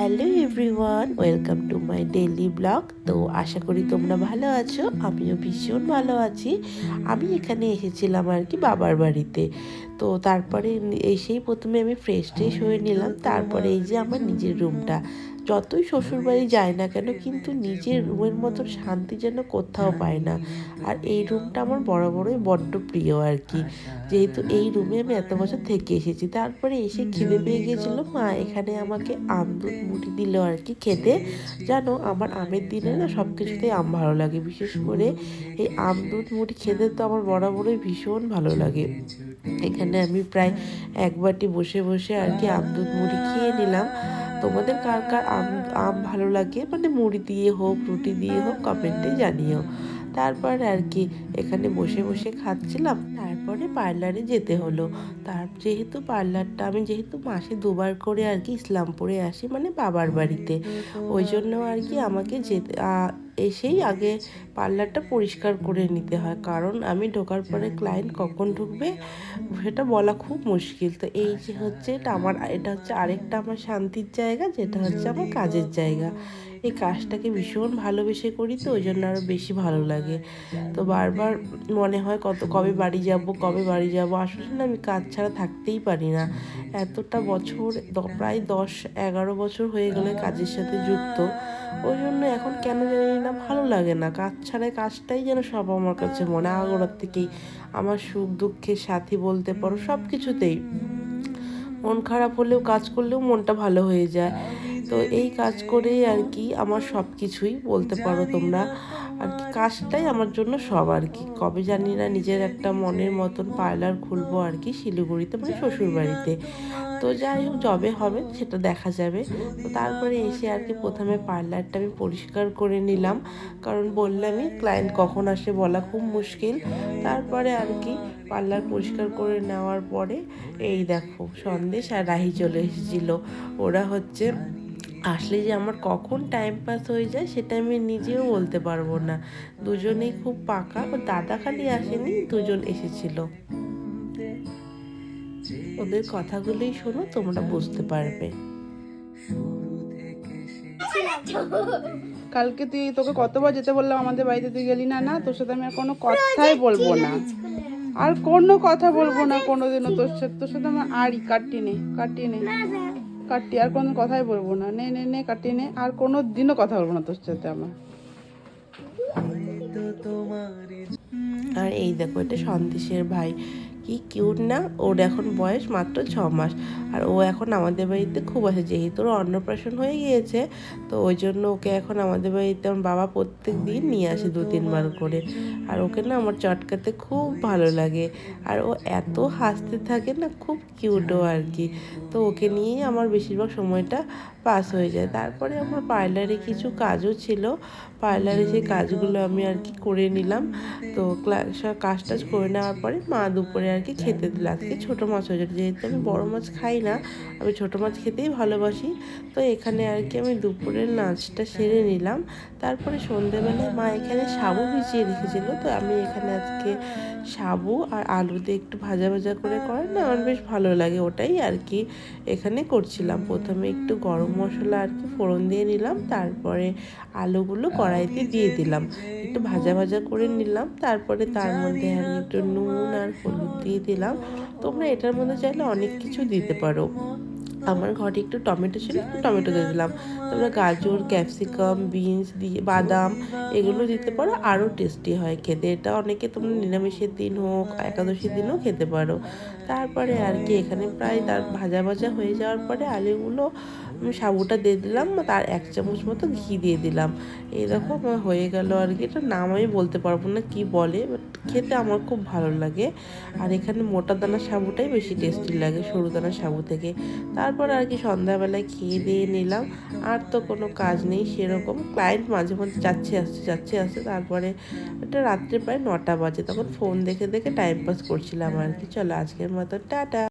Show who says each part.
Speaker 1: Hello everyone, welcome to my daily vlog. তো আশা করি তোমরা ভালো আছো, আমিও ভীষণ ভালো আছি। আমি এখানে এসেছিলাম আর কি বাবার বাড়িতে। তো তারপরে এসেই প্রথমে আমি ফ্রেশ ট্রেশ হয়ে নিলাম, তারপরে এই যে আমার নিজের রুমটা যতই শ্বশুরবাড়ি যায় না কেন কিন্তু নিজের রুমের মতো শান্তি যেন কোথাও পায় না। আর এই রুমটা আমার বরাবরই বড্ড প্রিয় আর কি যেহেতু এই রুমে আমি এত বছর থেকে এসেছি তারপরে এসে খিদে পেয়ে গেছিল মা এখানে আমাকে আম দুধ মুড়ি দিল আর কি খেতে। জানো আমার আমের দিনে না সব কিছুতেই আম ভালো লাগে বিশেষ করে এই আম দুধ মুড়ি খেতে তো আমার বরাবরই ভীষণ ভালো লাগে। এখানে আমি প্রায় এক বাটি বসে বসে আর কি আম দুধ মুড়ি খেয়ে নিলাম। তোমাদের কার কার আম আম ভালো লাগে? মানে মুড়ি দিয়ে হোক, রুটি দিয়ে হোক কমেন্টে জানিও। তারপর আর কি, এখানে বসে বসে খাচ্ছিলাম। তারপরে পার্লারে যেতে হলো। তার যেহেতু পার্লারটা আমি যেহেতু মাসে দুবার করে আর কি ইসলামপুরে আসি মানে বাবার বাড়িতে। ওই জন্য আর কি আমাকে যেতে এসেই আগে পার্লারটা পরিষ্কার করে নিতে হয়। কারণ আমি ঢোকার পরে ক্লায়েন্ট কখন ঢুকবে, সেটা বলা খুব মুশকিল। তো এই যে হচ্ছে এটা আমার, এটা হচ্ছে আরেকটা আমার শান্তির জায়গা, যেটা হচ্ছে আমার কাজের জায়গা। এই কাজটাকে ভীষণ ভালোবেসে করি তো, ওই জন্য আরও বেশি ভালো লাগে। তো বারবার মনে হয় কত, কবে বাড়ি যাব, কবে বাড়ি যাব, আসলে না আমি কাজ ছাড়া থাকতেই পারি না। এতটা বছর প্রায় দশ, এগারো বছর হয়ে গেলে কাজের সাথে যুক্ত। ওই জন্য এখন কেন জানি না ভালো লাগে না। কাজ ছাড়া কাজটাই যেন সব আমার কাছে মনে আগোড়ার থেকেই আমার সুখ দুঃখের সাথী বলতে পারো, সব কিছুতেই। মন খারাপ হলেও কাজ করলেও মনটা ভালো হয়ে যায়। তো এই কাজ করেই আর কি আমার সব কিছুই বলতে পারো তোমরা। আর কি কাজটাই আমার জন্য সব আর কি। কবে জানি না নিজের একটা মনের মতন পার্লার খুলবো আর কি শিলিগুড়িতে মানে শ্বশুর বাড়িতে তো যাই হোক, যবে হবে, সেটা দেখা যাবে। তো তারপরে এসে আর কি প্রথমে পার্লারটা আমি পরিষ্কার করে নিলাম। কারণ বললামই ক্লায়েন্ট কখন আসে বলা খুব মুশকিল। তারপরে আর কি পার্লার পরিষ্কার করে নেওয়ার পরে, এই দেখো, সন্দেশ আর রাহি চলে এসেছিল। ওরা হচ্ছে, আসলে যে আমার কখন টাইম পাস হয়ে যায়, সেটা আমি নিজেও বলতে পারব না। দুজনেই খুব পাকা দাদা খালি আসেনি, দুজন এসেছিল। ওদের কথাগুলোই শোনো তোমরা বুঝতে পারবে।
Speaker 2: কালকে তুই তোকে কতবার যেতে বললাম আমাদের বাড়িতে তুই গেলি না না তোর সাথে আমি আর কোনো কথাই বলব না। আর কোনো কথা বলব না কোনোদিনও তোর সাথে তোর সাথে আমার আরই কাটি নে কাটি নে কাটি আর কোনো কথাই বলব না। নে নে নে কাটি নে আর কোনো দিনও কথা বলব না তোর সাথে আমার।
Speaker 1: আর এই দেখো এটা সন্দেশের ভাই। কি কিউট না? ওর এখন বয়স মাত্র ছ মাস। আর ও এখন আমাদের বাড়িতে খুব আসে যেহেতু ওর অন্নপ্রাশন হয়ে গিয়েছে তো ওই জন্য ওকে এখন আমাদের বাড়িতে আমার বাবা প্রত্যেক দিন নিয়ে আসে দু তিনবার করে। আর ওকে না আমার চটকাতে খুব ভালো লাগে। আর ও এত হাসতে থাকে না খুব কিউটও আর কি। তো ওকে নিয়েই আমার বেশিরভাগ সময়টা পাস হয়ে যায়। তারপরে আমার পার্লারে কিছু কাজও ছিল। পার্লারে সেই কাজগুলো আমি আর কি করে নিলাম। তো কাজ টাজ করে নেওয়ার পরে মা দুপুরে আর কি খেতে দিল। আজকে ছোটো মাছ হয়ে যেত যেহেতু আমি বড়ো মাছ খাই না আমি ছোটো মাছ খেতেই ভালোবাসি। তো এখানে আর কি আমি দুপুরের নাচটা সেরে নিলাম। তারপরে সন্ধেবেলায় মা এখানে সাবু ভিজিয়ে রেখেছিলো। তো আমি এখানে আজকে সাবু আর আলু দিয়ে একটু ভাজা ভাজা করে করে না আমার বেশ ভালো লাগে ওটাই আর কি এখানে করছিলাম। প্রথমে একটু গরম মশলা আর কি ফোড়ন দিয়ে নিলাম তারপরে আলুগুলো কড়াইতে দিয়ে দিলাম। একটু ভাজা ভাজা করে নিলাম। তারপরে তার মধ্যে আমি একটু নুন আর হলুদ দিয়ে দিলাম। তোমরা এটার মধ্যে চাইলে অনেক কিছু দিতে পারো। আমার ঘরে একটু টমেটো ছিল, একটু টমেটো দিয়ে দিলাম। তোমরা গাজর, ক্যাপসিকাম, বিনস দিয়ে বাদাম, এগুলো দিতে পারো, আরও টেস্টি হয় খেতে। এটা অনেকে তোমরা নিরামিষের দিন হোক, একাদশীর দিনও খেতে পারো। তারপরে আর কি, এখানে প্রায় তার ভাজা ভাজা হয়ে যাওয়ার পরে আলুগুলো আমি সাবুটা দিয়ে দিলাম, তার এক চামচ মতো ঘি দিয়ে দিলাম। এরকম হয়ে গেল আর কি, এটা নাম আমি বলতে পারব না কি বলে বাট খেতে আমার খুব ভালো লাগে। আর এখানে মোটা দানা সাবুটাই বেশি টেস্টি লাগে, সরু দানা সাবু থেকে। তারপর আর কি সন্ধ্যাবেলায় খেয়ে দিয়ে নিলাম। আর তো কোনো কাজ নেই সেরকম। ক্লায়েন্ট মাঝে মধ্যে যাচ্ছে আসছে যাচ্ছে আসছে। তারপরে এটা রাত্রে প্রায় নটা বাজে। তখন ফোন দেখে দেখে টাইম পাস করছিলাম আর কি। চলো আজকের মতো টাটা।